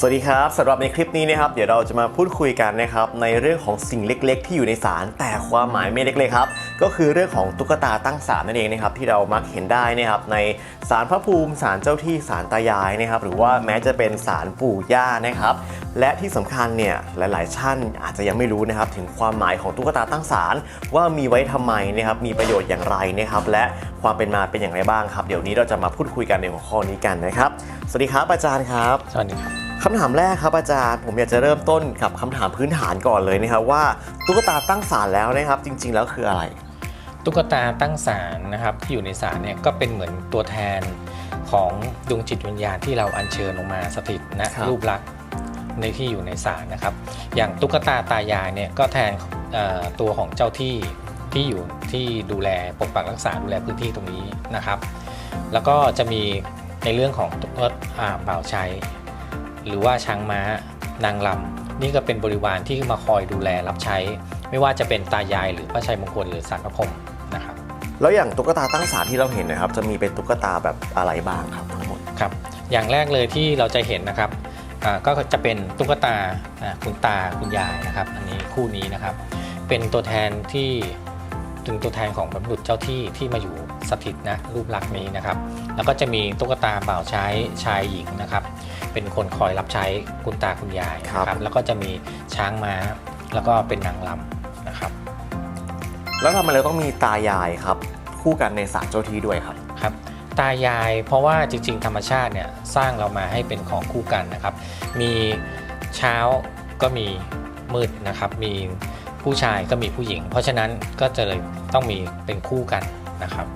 สวัสดีครับสำหรับในคลิปนี้นะครับเดี๋ยวเราจะมาพูดคุยกันนะครับในเรื่องของสิ่งเล็ก ๆ ที่อยู่ในศาลแต่ความหมายไม่เล็กเลยครับก็คือเรื่องของตุ๊กตาตั้งศาลนั่นเองนะครับที่เรามักเห็นได้นะครับในศาลพระภูมิศาลเจ้าที่ศาลตายายนะครับหรือว่าแม้จะเป็นศาลปู่ย่านะครับและที่สำคัญเนี่ยหลายๆท่านอาจจะยังไม่รู้นะครับถึงความหมายของตุ๊กตาตั้งศาลว่ามีไว้ทำไมนะครับมีประโยชน์อย่างไรนะครับและความเป็นมาเป็นอย่างไรบ้างครับ เดี๋ยวนี้เราจะมาพูดคุยกันในหัวข้อนี้กันนะครับสวัสดีครับอาจารย์ครับสวัสดีครับ คำถามแรกครับอาจารย์ ผมอยากจะเริ่มต้นกับคำถามพื้นฐานก่อนเลยนะครับว่าตุ๊กตาตั้งศาลแล้วนะครับ จริง ๆ แล้วคืออะไร ตุ๊กตาตั้งศาลนะครับที่อยู่ในศาลเนี่ยก็เป็นเหมือนตัวแทนของดวงจิตวิญญาณที่เราอัญเชิญลงมาสถิตนะครับ รูปลักษณ์ในที่อยู่ในศาลนะครับ อย่างตุ๊กตาตายายเนี่ยก็แทนเอ่อตัวของเจ้าที่ที่อยู่ที่ดูแลปกปักรักษาดูแลพื้นที่ตรงนี้นะครับ แล้วก็จะมีในเรื่องของตุ๊กตาอ่าบ่าวใช้ หรือว่าช้างม้านางลำนี่ก็เป็นบริวารที่มาคอยดูแลรับใช้ ไม่ว่าจะเป็นตายายหรือพระชัยมงคลหรือสารพระพรหมนะครับแล้วอย่างตุ๊กตาตั้งศาลที่เราเห็นนะครับ จะมีเป็นตุ๊กตาแบบอะไรบ้างครับทั้งหมดครับ อย่างแรกเลยที่เราจะเห็นนะครับอ่าก็จะเป็นตุ๊กตาอ่าคุณตาคุณยายนะครับ อันนี้คู่นี้นะครับ เป็นตัวแทนที่ถึงตัวแทนของบรรพบุรุษเจ้าที่ที่มาอยู่ สถิตนะรูปลักษณ์นี้นะครับ แล้วก็จะมีตุ๊กตาบ่าวใช้ชายหญิงนะครับ เป็นคนคอยรับใช้คุณตาคุณยายนะครับ แล้วก็จะมีช้างม้าแล้วก็เป็นนางลำนะครับ แล้วทำไมเราต้องมีตายายครับ คู่กันในศาลเจ้าที่ด้วยครับครับตายายเพราะว่าจริง ๆ ธรรมชาติเนี่ยสร้างเรามาให้เป็นของคู่กันนะครับ มีเช้าก็มีมืดนะครับ มีผู้ชายก็มีผู้หญิง เพราะฉะนั้นก็จะเลยต้องมีเป็นคู่กันนะครับ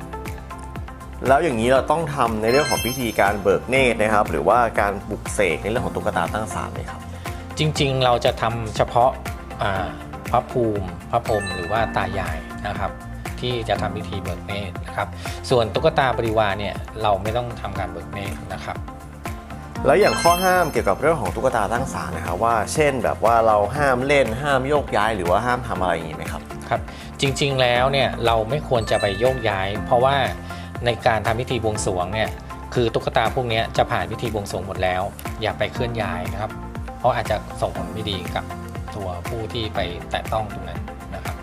แล้วอย่างนี้เราต้องทำในเรื่องของพิธีการเบิกเนตรนะครับ หรือว่าการปลุกเสกในเรื่องของตุ๊กตาตั้งศาลเลยครับ จริงๆ เราจะทำเฉพาะอ่าพระภูมิ พระพรหมหรือว่าตายายนะครับ ที่จะทำพิธีเบิกเนตรนะครับ ส่วนตุ๊กตาบริวารเนี่ยเราไม่ต้องทำการเบิกเนตรนะครับแล้วอย่างข้อห้ามเกี่ยวกับเรื่องของตุ๊กตาตั้งศาลนะครับว่าเช่นแบบว่าเราห้ามเล่นห้ามโยกย้ายหรือว่าห้ามทำอะไรอย่างนี้ไหมครับครับ จริงๆแล้วเนี่ยเราไม่ควรจะไปโยกย้าย เพราะว่า ในการทำพิธีบวงสรวงเนี่ยคือตุ๊กตาพวกเนี้ยจะผ่านพิธีบวงสรวงหมดแล้ว อย่าไปเคลื่อนย้ายนะครับ เพราะอาจจะส่งผลไม่ดีกับตัวผู้ที่ไปแตะต้องตรงนั้นนะครับ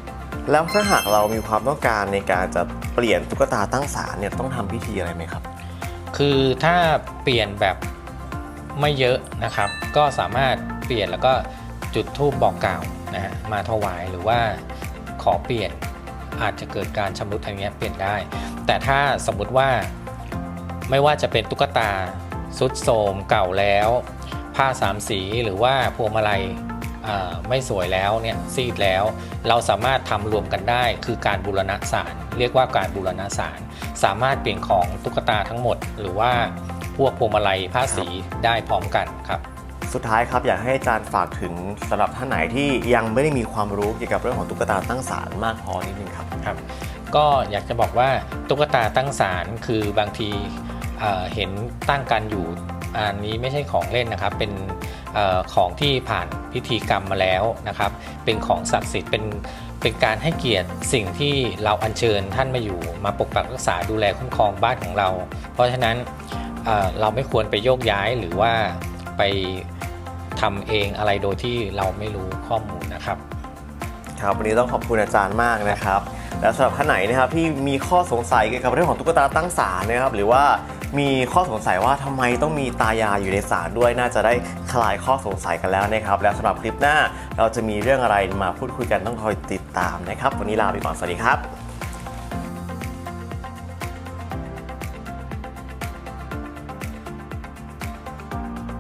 แล้วถ้าหากเรามีความต้องการในการจะเปลี่ยนตุ๊กตาตั้งศาลเนี่ยต้องทำพิธีอะไรไหมครับ คือถ้าเปลี่ยนแบบไม่เยอะนะครับ ก็สามารถเปลี่ยนแล้วก็จุดธูปบอกกล่าวนะฮะมาถวายหรือว่าขอเปลี่ยน อาจจะเกิดการชำรุดอะไรเงี้ยเปลี่ยนได้ แต่ถ้าสมมุติว่าไม่ว่าจะเป็นตุ๊กตาสุดโทมเก่าแล้ว ผ้าสามสีหรือว่าพวงมาลัยไม่สวยแล้วเนี่ยซีดแล้ว เราสามารถทำรวมกันได้คือการบูรณะสารเรียกว่าการบูรณะสารสามารถเปลี่ยนของตุ๊กตาทั้งหมด หรือว่าพวกพวงมาลัยผ้าสีได้พร้อมกันครับ สุดท้ายครับอยากให้อาจารย์ฝากถึงสำหรับท่านไหนที่ยังไม่ได้มีความรู้เกี่ยวกับเรื่องของตุ๊กตาตั้งศาลมากพอนิดนึงครับครับ ก็อยากจะบอกว่าตุ๊กตาตั้งศาลคือบางทีเห็นตั้งกันอยู่อันนี้ไม่ใช่ของเล่นนะครับ เป็นออของที่ผ่านพิธีกรรมมาแล้วนะครับ เป็นของศักดิ์สิทธิ์เป็นเป็นการให้เกียรติสิ่งที่เราอัญเชิญท่านมาอยู่ มาปกปักรักษาดูแลคุ้มครองบ้านของเรา เพราะฉะนั้นเเราไม่ควรไปโยกย้ายหรือว่าไป ทำเองอะไรโดยที่เราไม่รู้ข้อมูลนะครับ ครับวันนี้ต้องขอบคุณอาจารย์มากนะครับ แล้วสำหรับท่านไหนนะครับที่มีข้อสงสัยเกี่ยวกับเรื่องของตุ๊กตาตั้งศาลนะครับ หรือว่ามีข้อสงสัยว่าทำไมต้องมีตายายอยู่ในศาลด้วยน่าจะได้คลายข้อสงสัยกันแล้วนะครับ แล้วสำหรับคลิปหน้าเราจะมีเรื่องอะไรมาพูดคุยกันต้องคอยติดตามนะครับ วันนี้ลาไปก่อนสวัสดีครับ